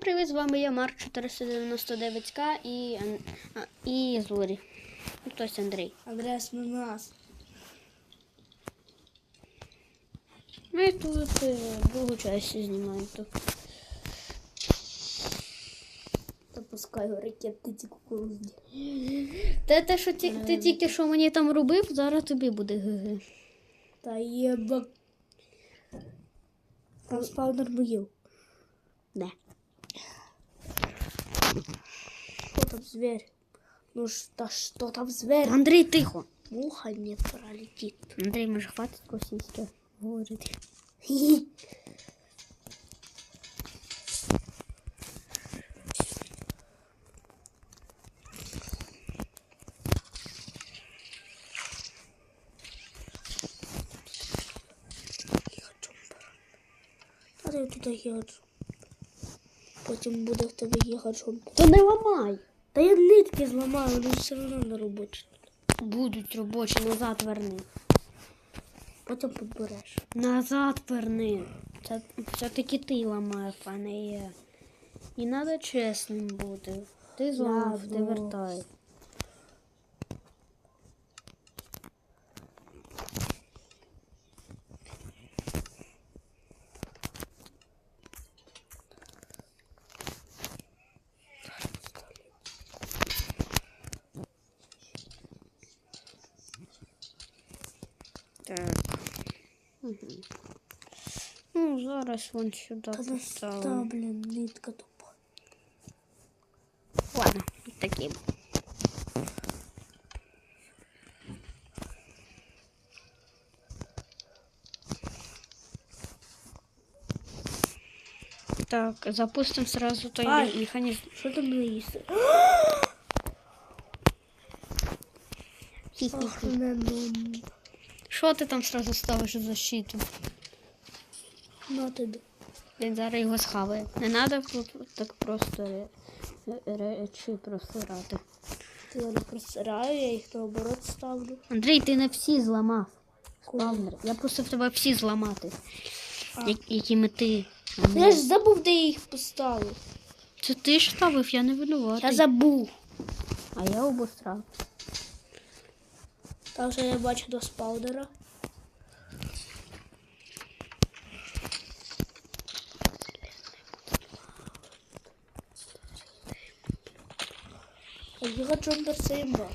Привіт, з вами я Марк 499К і, Ан- а, і Зорі. Ну, Хтось Андрій. Адрес на нас. Ми тут е, другу часть знімаємо. Запускаю ракети кукурузні. Те, те, що ті, ти тільки що мені там робив, зараз тобі буде ГГ. Та єба. Там спавнер боїв. Де? Что там зверь? Ну что, что там зверь? Андрій, тихо. Муха не пролетит. Андрій, може хватить російське говорити. А я туди гігаджу. Потім буде в тебе гігаджон. То не ламай. Та я нитки зламаю, вони все одно на робочі. Будуть робочі, назад верни. Потім підбереш. Назад верни. Це все-таки ти ламаєш, а не я. І треба чесним бути. Ти зламав, ти вертай. Так. Угу. Ну, зараз вон сюди Та, поставимо. блін, нитка тупа. Ладно, таким. Так, запустим сразу той Ай. механизм. Що там не їсти? Ну, Що ти там сразу ставиш у защиту? на тобі. Він зараз його схаває. Не треба так просто ре- ре- речі просирати. Ти я не просираю, я їх наоборот ставлю. Андрій, ти не всі зламав. Спавнер. Я просив тебе всі зламати. Я- якими ти. Я ж забув, де я їх поставив. Це ти ж ставив, я не винуватий. Я забув. А я обосрав. Так що я бачу до спаудера. А Гіга Джомбер це імба.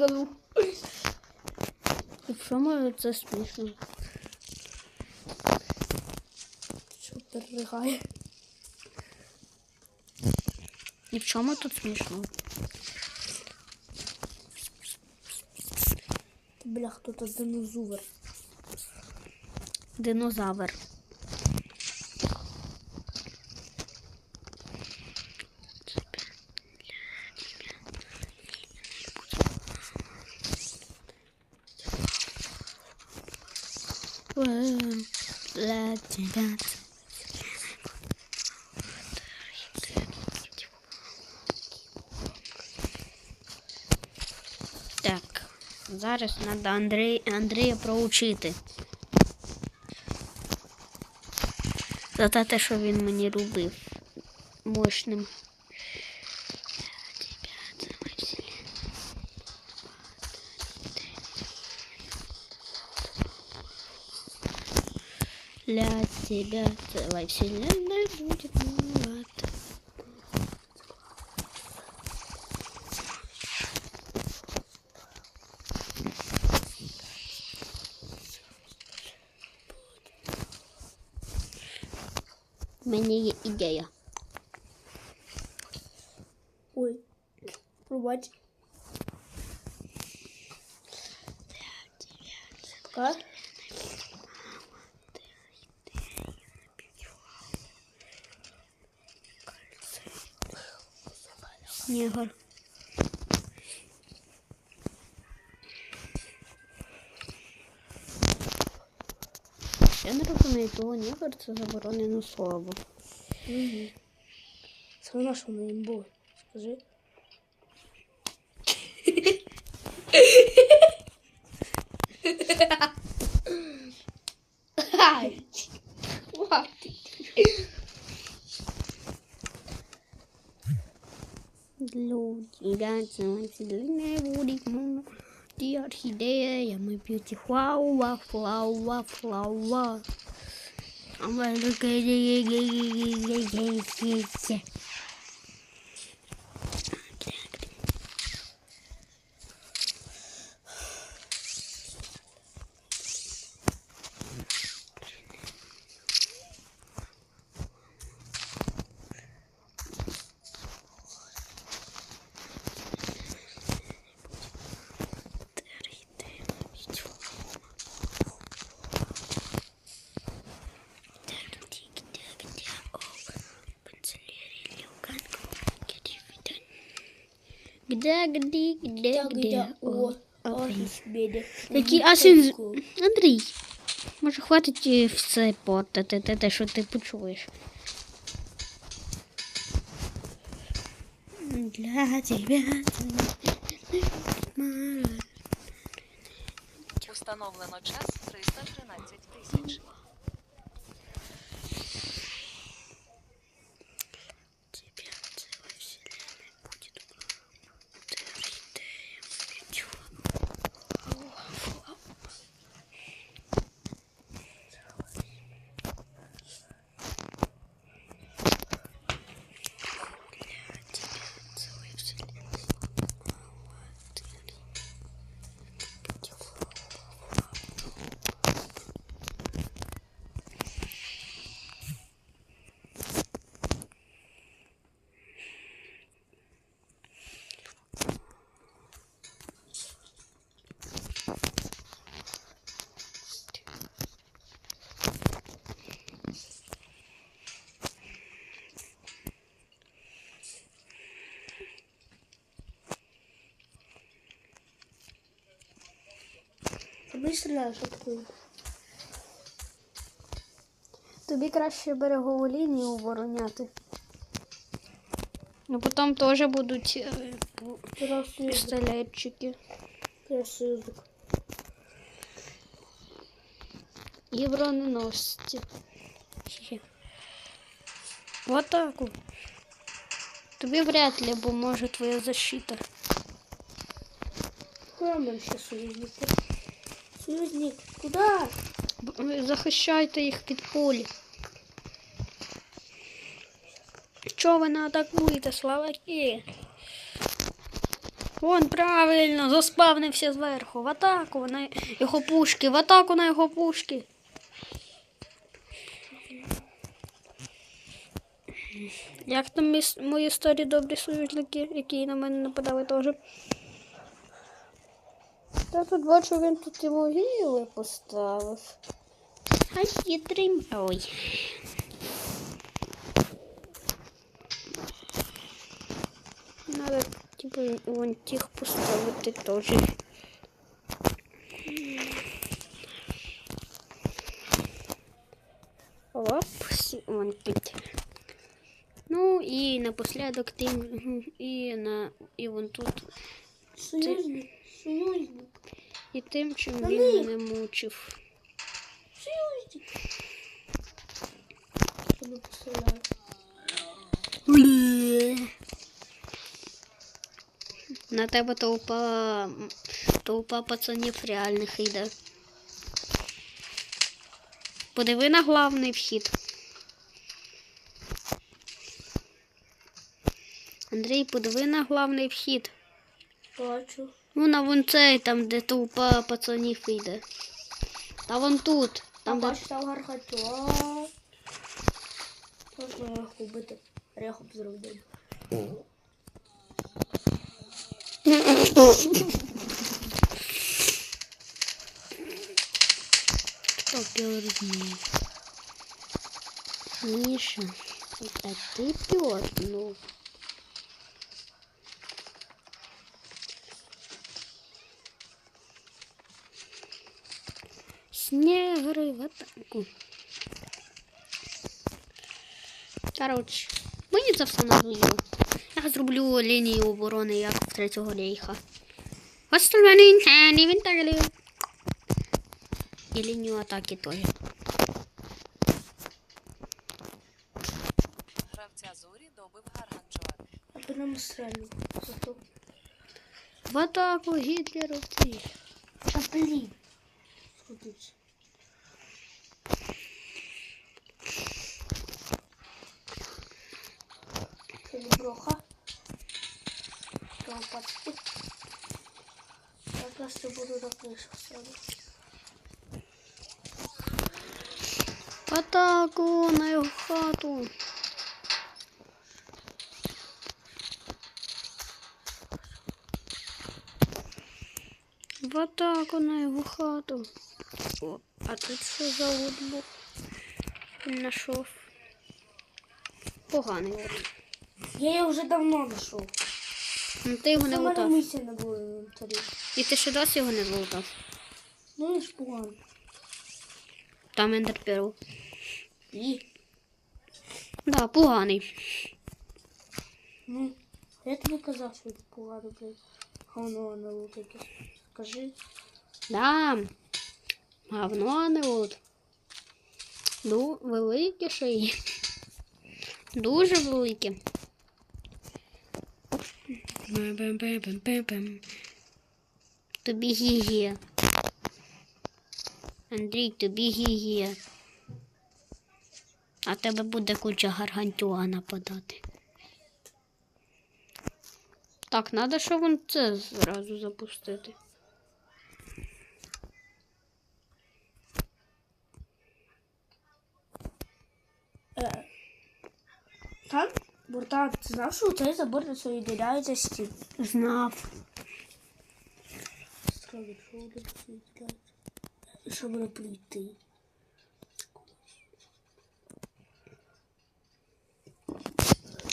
Переганув? І в чому це смішно? Що переригає? І в чому тут смішно? Бля, хто то динозавр. Динозавр. зараз треба Андрій, Андрія проучити. За те, що він мені робив мощним. Для тебя целая вселенная будет У мене є ідея. Ой. Пробач. Пока. Негр. Я не розумію, того нігер це заборонено слово. Угу. Це на що воно їм було? Скажи. Ай! Люди, танцевать длинные будет муну. Ты орхидея, мы beauty flower, flower, flower. I'm Где, где, где, Так, где? я о, О, офіс біде. Який асин... Андрій, може хватить е, все портити, те, те, що ти почуєш. Для тебе Установлено час 313 Тобі стріляєш, таке? Тобі краще берегову лінію обороняти. Ну потім теж будуть е, пістолетчики. Красивий. І броненосці. В атаку. Тобі вряд ли, бо може твоя защита. Ми ще союзники? Союзник, куда? Захищайте їх від полі. Чого ви не атакуєте, славаки? Вон правильно, заспавнився зверху. В атаку на його пушки, в атаку на його пушки. Як там мої старі добрі союзники, які на мене нападали теж. Я тут бачу, він тут і могили поставив. А хитрий. Ой. Надо, типу, вон тих поставити теж. Оп, вон тут. Ну і напослідок мгм, і на і вон тут. Союзник, союзник, І тим, чим Та він мене мучив. союзник. Тобі постріляю. На тебе толпа толпа пацанів реальних йде. Подиви на главний вхід. Андрій, подиви на главний вхід. Бачу. Ну, на вон цей, там, де толпа пацанів йде. Та вон тут. Там де... бачу, там гархатьо. Можна його вбити. Рехом зробити. Попернул. Миша, это ты пернул. Негри в атаку. Коротше, мені це все надоїло. Я зроблю лінію оборони, як в третього рейха. Восстановлення інвентарів. І лінію атаки теж. Гравця зорі добив Гарганчуар. А стрельну. В атаку гітлеровці. Та блін. Сходиться. Це не броха. Колпачки. Я просто буду на ставити. В атаку на його хату. В атаку на його хату. О, а тут що за? Він знайшов. Поганий от. Я його вже давно знайшов. Ну ти його не лутав. І ти ще досі його не лутав. Ну ж погано. Там ендерперл. І? Да, поганий. Ну, я тобі казав, що це погано, блядь. Говно на лутики. Скажи. Да. Говно, а не от. Ну, велике ще є. Дуже велике. Тобі гіє. Андрій, тобі гіє. А тебе буде куча гаргантюа нападати. Так, треба, щоб вон це зразу запустити. Е, так, Буртан, ти знав, що у цей забор не соєдиняється з тим? Знав. Справді, що що мене прийти?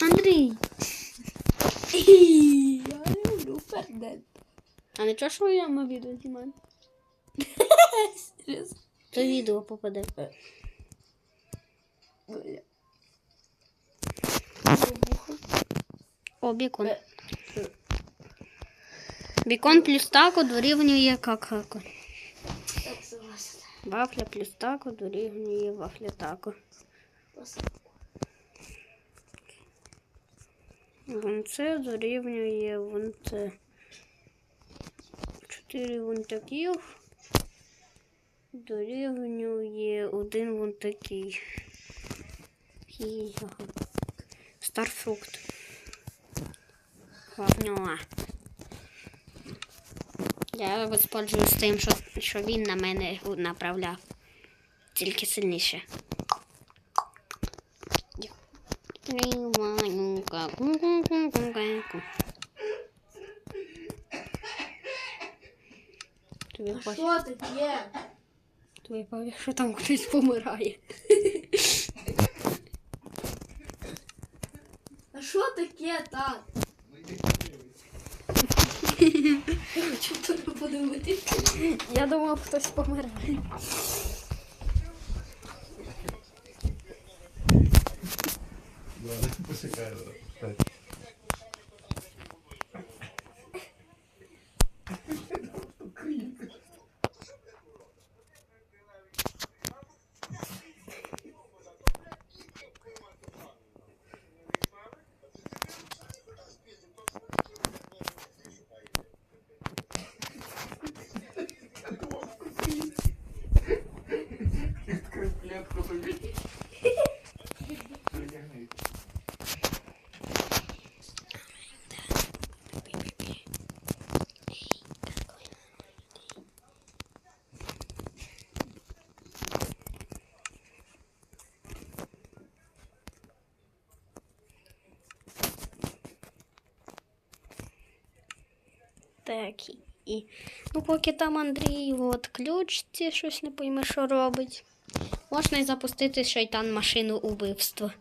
Андрій. Я люблю Ферден. А не чого, що я на відео знімаю? Серйозно? То відео попаде. Бля. О, бікон. Бікон плюс тако дорівнює какако. Вафля плюс тако дорівнює вафля тако. Вон це дорівнює вон це. Чотири вон таких. Дорівнює один вон такий. Хі-хі-ха. Старфрукт. Говнюа. Я воспользуюсь тим, що, що він на мене направляв. Тільки сильніше. Тобі А бачиш, що таке? тобі бачиш, що там хтось помирає. А що таке так? Хочу тобі подивитися. Я думав, хтось помирає. Ладно, Так, і- і. Ну, поки там Андрій от ключці, щось не пойме, що робить. Можна й запустити шайтан машину убивства.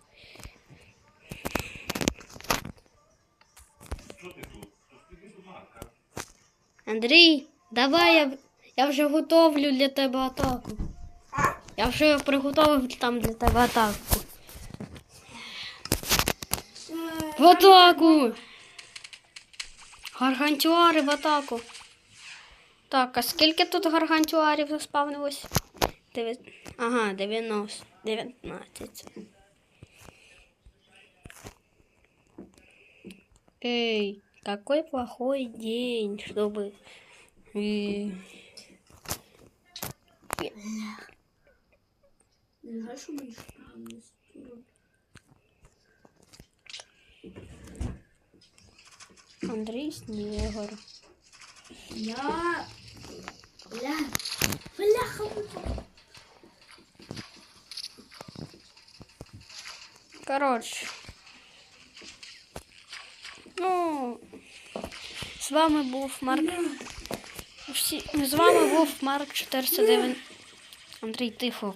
Андрій, давай я, Я вже готовлю для тебе атаку. Я вже приготовив там для тебе атаку. В атаку! Гаргантюари в атаку. Так, а скільки тут гаргантюарів заспавнилось? Дев'ять... Ага, 90. 19. Эй, какой плохой день, чтобы... э, Не Андрей Снегор. Я... Бля. Бляха. Коротше. Ну, з вами був Марк. Всі... З вами був Марк 409. Андрій, тихо.